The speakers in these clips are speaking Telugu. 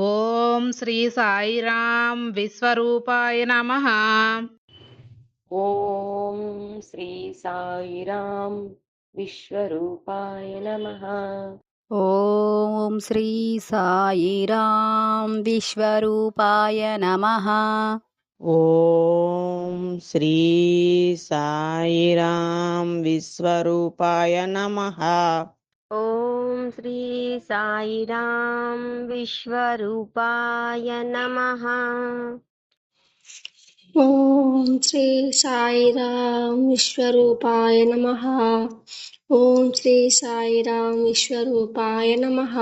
ఓం శ్రీ సాయిరాం విశ్వరూపాయ నమ. ఓం శ్రీ సాయిరాం విశ్వరూపాయ నమః. ఓం శ్రీ సాయిరాం విశ్వరూపాయ నమః. ఓం శ్రీ సాయిరాం విశ్వరూపాయ నమః. ఓం శ్రీ సాయిరాం విశ్వరూపాయ నమః. ఓం శ్రీ సాయిరాం విశ్వరూపాయ నమః. ఓం శ్రీ సాయిరాం విశ్వరూపాయ నమః.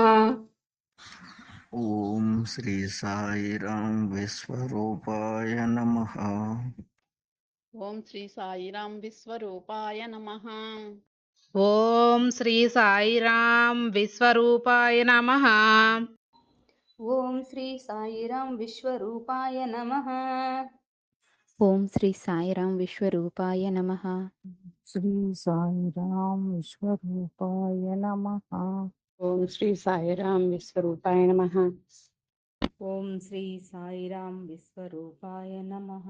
ఓం శ్రీ సాయిరాం విశ్వరూపాయ నమ. ఓం శ్రీ సాయిరాం విశ్వరూపాయ నమ. ఓం శ్రీ సాయిరాం విశ్వరూపాయ నమ. ఓం శ్రీ సాయిరాం విశ్వరూపాయ నమః. ఓం శ్రీ సాయిరాం విశ్వరూపాయ నమః. శ్రీ సాయిరాం విశ్వరూపాయ నమః. ఓం శ్రీ సాయిరాం విశ్వరూపాయ నమ. ఓం శ్రీ సాయిరాం విశ్వరూపాయ నమః.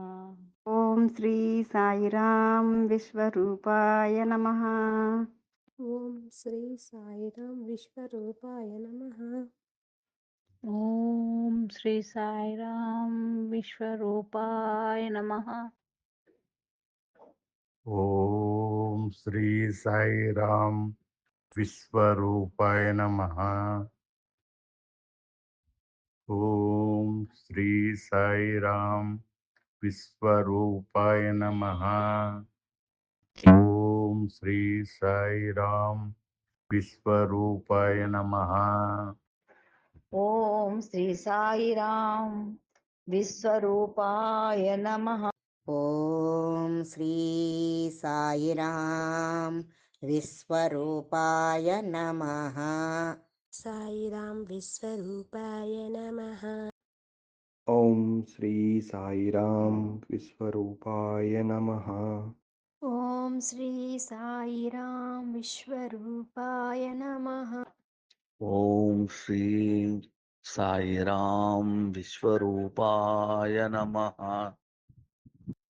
ఓం శ్రీ సాయిరాం విశ్వరూపాయ నమః. ओम ఓం శ్రీ సాయిరాం విశ్వరూపాయ నమః ओम श्री साई साईराम विश्वरूपाय नमः। ओम श्री साई राम विश्वरूपाय नमः। ओम श्री साई राम विश्वरूपाय नमः। ओम శ్రీ సాయిరాం విశ్వరూపాయ నమ. ఓం శ్రీ సాయిరాం విశ్వరూపాయ నమః. ఓం శ్రీ సాయిరాం విశ్వరూపాయ నమః. సాయిరాం విశ్వరూపాయ నమః. ఓం శ్రీ సాయిరాం విశ్వరూపాయ నమః. ఓం శ్రీ సాయిరాం విశ్వరూపాయ నమః. ఓం శ్రీ సాయిరాం విశ్వరూపాయ నమ.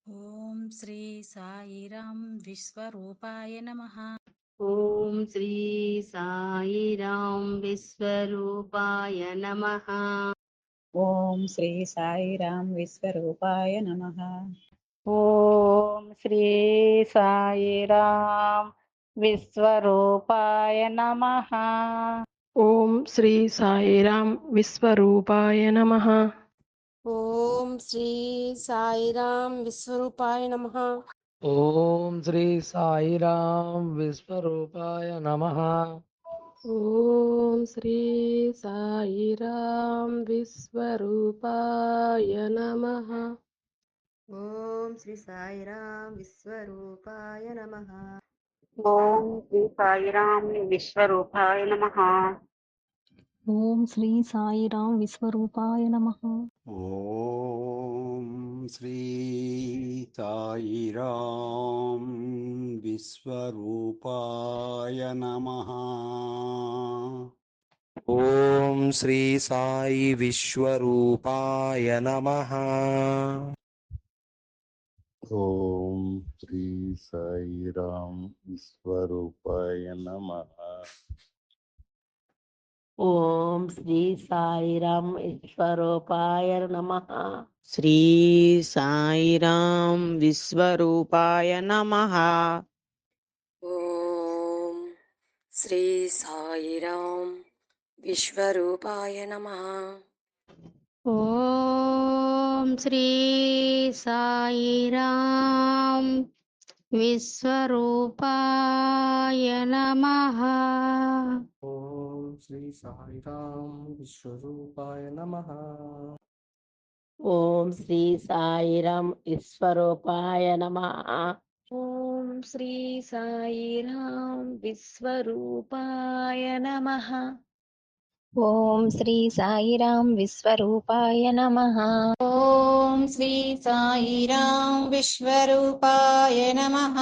ఓం శ్రీ సాయిరాం విశ్వరూపాయ నమః. ఓం శ్రీ సాయిరాం విశ్వరూపాయ నమః. ఓం శ్రీ సాయిరాం విశ్వరూపాయ నమః. ఓం శ్రీ సాయిరాం విశ్వరూపాయ నమ. ఓం శ్రీ సాయిరాం విశ్వరూపాయ నమః. ఓం శ్రీ సాయిరాం విశ్వరూపాయ నమః. ఓం శ్రీ సాయిరాం విశ్వరూపాయ నమ. ఓం శ్రీ సాయిరాం విశ్వరూపాయ నమః. ఓం శ్రీ సాయిరాం విశ్వరూపాయ నమః. ఓం శ్రీ సాయిరాం విశ్వరూపాయ నమ. ఓం శ్రీ సాయిరాం విశ్వరూపాయ నమః. ఓం శ్రీ సాయిరాం విశ్వరూపాయ నమః. ఓం శ్రీ సాయి విశ్వరూపాయ నమః. ओम श्री साई राम स्वरूपाय नमः। ओम श्री साई राम ईश्वरूपाय नमः। श्री साई राम विश्वरूपाय नमः। ओम श्री साई राम विश्वरूपाय नमः। ఓం శ్రీ సాయిరాం విశ్వరూపాయ నమః. ఓం శ్రీ సాయిరాం విశ్వరూపాయ నమః. ఓం శ్రీ సాయిరాం విశ్వరూపాయ నమః. ఓం శ్రీ సాయిరాం విశ్వరూపాయ నమః. ఓం శ్రీ సాయిరాం విశ్వరూపాయ నమః. ఓం శ్రీ సాయిరాం విశ్వరూపాయ నమః.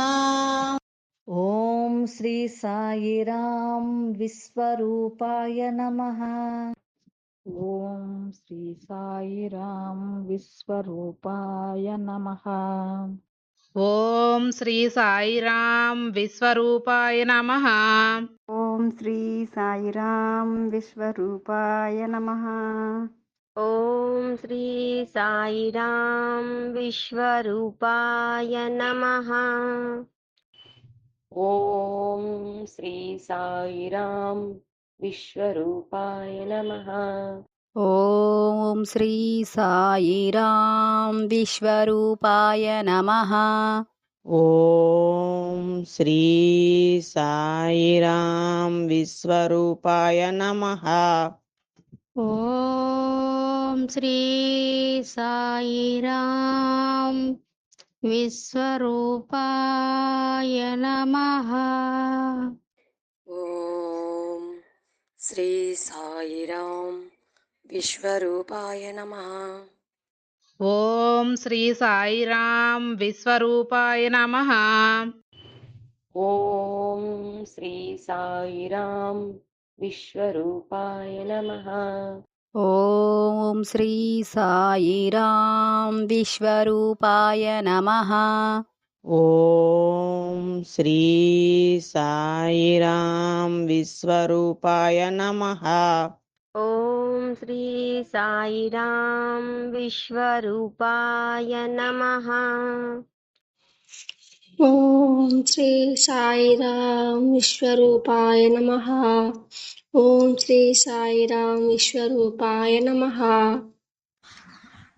ఓం శ్రీ సాయిరాం విశ్వరూపాయ నమః. ఓం శ్రీ సాయిరాం విశ్వరూపాయ నమ. ఓం శ్రీ సాయిరాం విశ్వరూపాయ నమ. ఓం శ్రీ సాయిరాం విశ్వరూపాయ నమ. ఓం శ్రీ సాయిరాం విశ్వరూపాయ నమః. ఓం శ్రీ సాయిరాం విశ్వరూపాయ నమః. ॐ श्री साईराम विश्वरूपाय नमः ॐ श्री साईराम विश्वरूपाय नमः ॐ श्री साईराम विश्वरूपाय नमः ॐ श्री साईराम విశ్వరూపాయ నమః. ఓం శ్రీ సాయిరాం విశ్వరూపాయ నమ. ఓం శ్రీ సాయిరాం విశ్వరూపాయ నమః. ఓం శ్రీ సాయిరాం విశ్వరూపాయ నమ. ఓం శ్రీ సాయిరాం విశ్వరూపాయ నమః. ఓం శ్రీ సాయిరాం విశ్వరూపాయ నమః. ఓం శ్రీ సాయిరాం విశ్వరూపాయ నమ. ఓం శ్రీ సాయిరాం విశ్వరూపాయ నమ.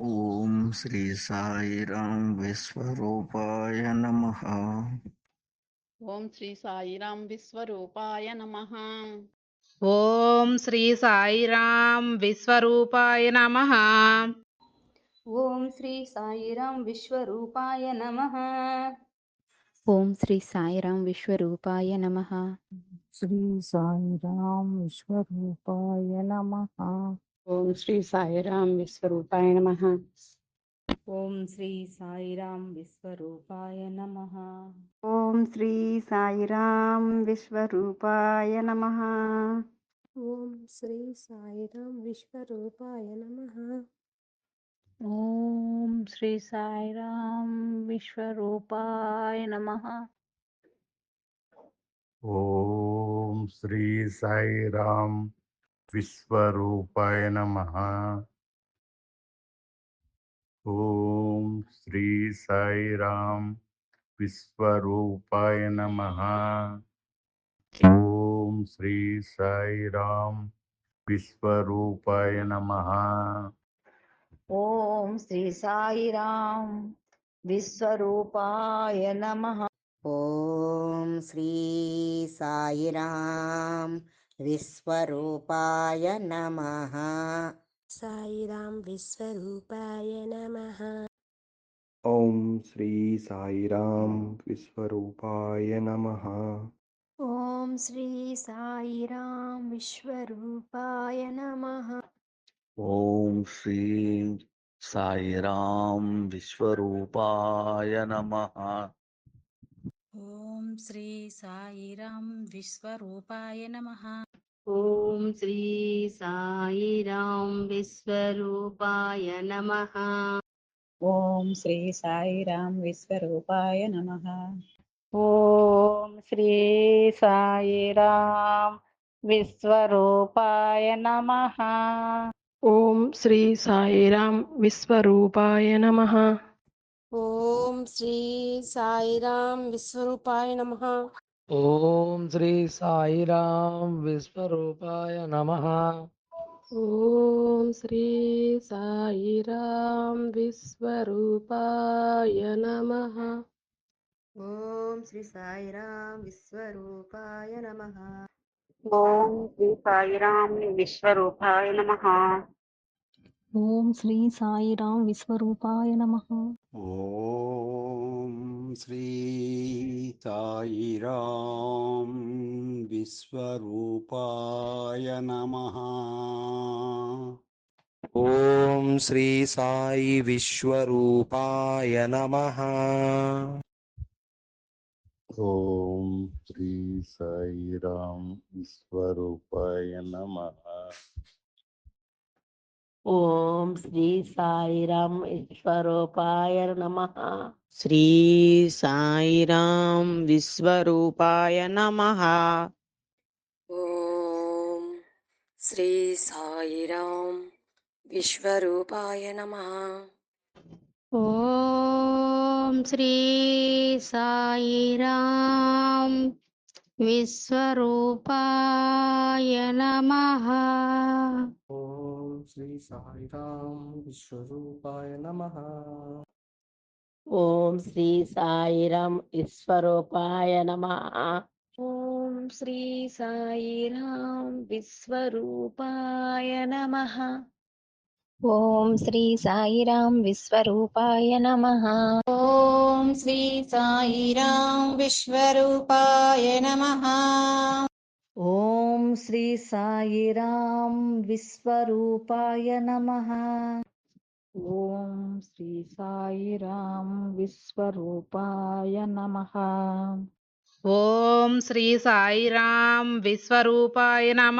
ఓం శ్రీ సాయిరాం విశ్వరూపాయ నమ. ఓం శ్రీ సాయిరాం విశ్వరూపాయ నమ. ఓం శ్రీ సాయిరాం విశ్వరూపాయ నమ. ఓం శ్రీ సాయిరాం విశ్వరూపాయ నమ. ఓం శ్రీ సాయిరాం విశ్వరూపాయ నమ. శ్రీ సాయిరాం విశ్వరూపాయ నమ. ఓం శ్రీ సాయిరాం విశ్వరూపాయ నమ. ఓం శ్రీ సాయిరాం విశ్వరూపాయ నమ. ఓం శ్రీ సాయిరాం విశ్వరూపాయ నమ. ఓం శ్రీ సాయిరాం విశ్వరూపాయ నమ. ఓం శ్రీ సాయిరాం విశ్వరూపాయ నమ. ఓం శ్రీ సాయిరాం విశ్వరూపాయ నమః. ఓం శ్రీ సాయిరాం విశ్వరూపాయ నమః ఓం శ్రీ సాయిరాం విశ్వరూపాయ నమః ఓం శ్రీ సాయిరాం విశ్వరూపాయ నమ ఓం శ్రీ సాయిరాం విశ్వరూపాయ నమః साईराम विश्वरूपाय नमः। ॐ श्री साईराम विश्वरूपाय नमः। ॐ श्री साईराम विश्वरूपाय नमः। ॐ श्री साईराम विश्वरूपाय नमः। ॐ श्री साईराम विश्वरूपाय नमः। ఓం శ్రీ సాయిరాం విశ్వరూపాయ నమః. ఓం శ్రీ సాయిరాం విశ్వరూపాయ నమ. ఓం శ్రీ సాయిరాం విశ్వరూపాయ నమ. ఓం శ్రీ సాయిరాం విశ్వరూపాయ నమ. ఓం శ్రీ సాయిరాం విశ్వరూపాయ నమ. ఓం శ్రీ సాయిరాం విశ్వరూపాయ నమ. ఓం శ్రీ సాయిరాం విశ్వరూపాయ నమ. ఓం శ్రీ సాయిరాం విశ్వరూపాయ నమ. ఓం శ్రీ సాయిరాం విశ్వరూపాయ నమ. ఓం శ్రీ సాయిరాం విశ్వరూపాయ నమ. ఓం श्री विश्वरूपाय नमः। ॐ श्री साई विश्वरूपाय नमः। ॐ श्री साई विश्वरूपाय नमः। ఓం శ్రీ సాయిరాం ఈశ్వరూపాయ నమ. శ్రీ సాయిరాం విశ్వరూపాయ నమ. ఓం శ్రీ సాయిరాం విశ్వరూపాయ నమ. ఓం శ్రీ సాయిరాం విశ్వరూపాయ నమః. శ్రీ సాయిరాం విశ్వరూపాయ నమ. ఓం శ్రీ సాయిరాం ఈశ్వరూపాయ నమ. ఓం శ్రీ సాయిరాం విశ్వరూపాయ నమః. ఓం శ్రీ సాయిరాం విశ్వరూపాయ నమ. ఓం శ్రీ సాయిరాం విశ్వరూపాయ నమః ఓం శ్రీ సాయిరాం విశ్వరూపాయ నమః. ఓం శ్రీ సాయిరాం విశ్వరూపాయ నమః. ఓం శ్రీ సాయిరాం విశ్వరూపాయ నమ.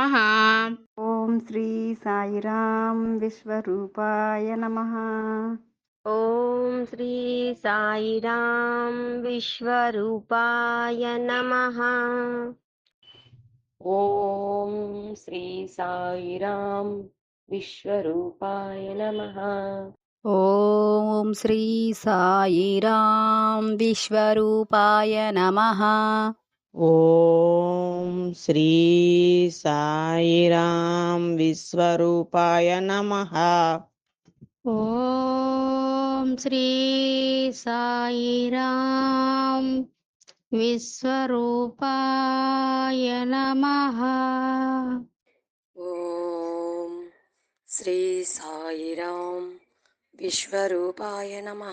ఓం శ్రీ సాయిరాం విశ్వరూపాయ నమః. ఓం శ్రీ సాయిరాం విశ్వరూపాయ నమః. ఓం శ్రీ సాయిరాం విశ్వరూపాయ నమ. ఓం శ్రీ సాయిరాం విశ్వరూపాయ నమః. ఓం శ్రీ సాయిరాం విశ్వరూపాయ నమ. ఓం శ్రీ సాయిరాం విశ్వరూపాయ నమ. ఓం శ్రీ సాయిరాం విశ్వరూపాయ నమ.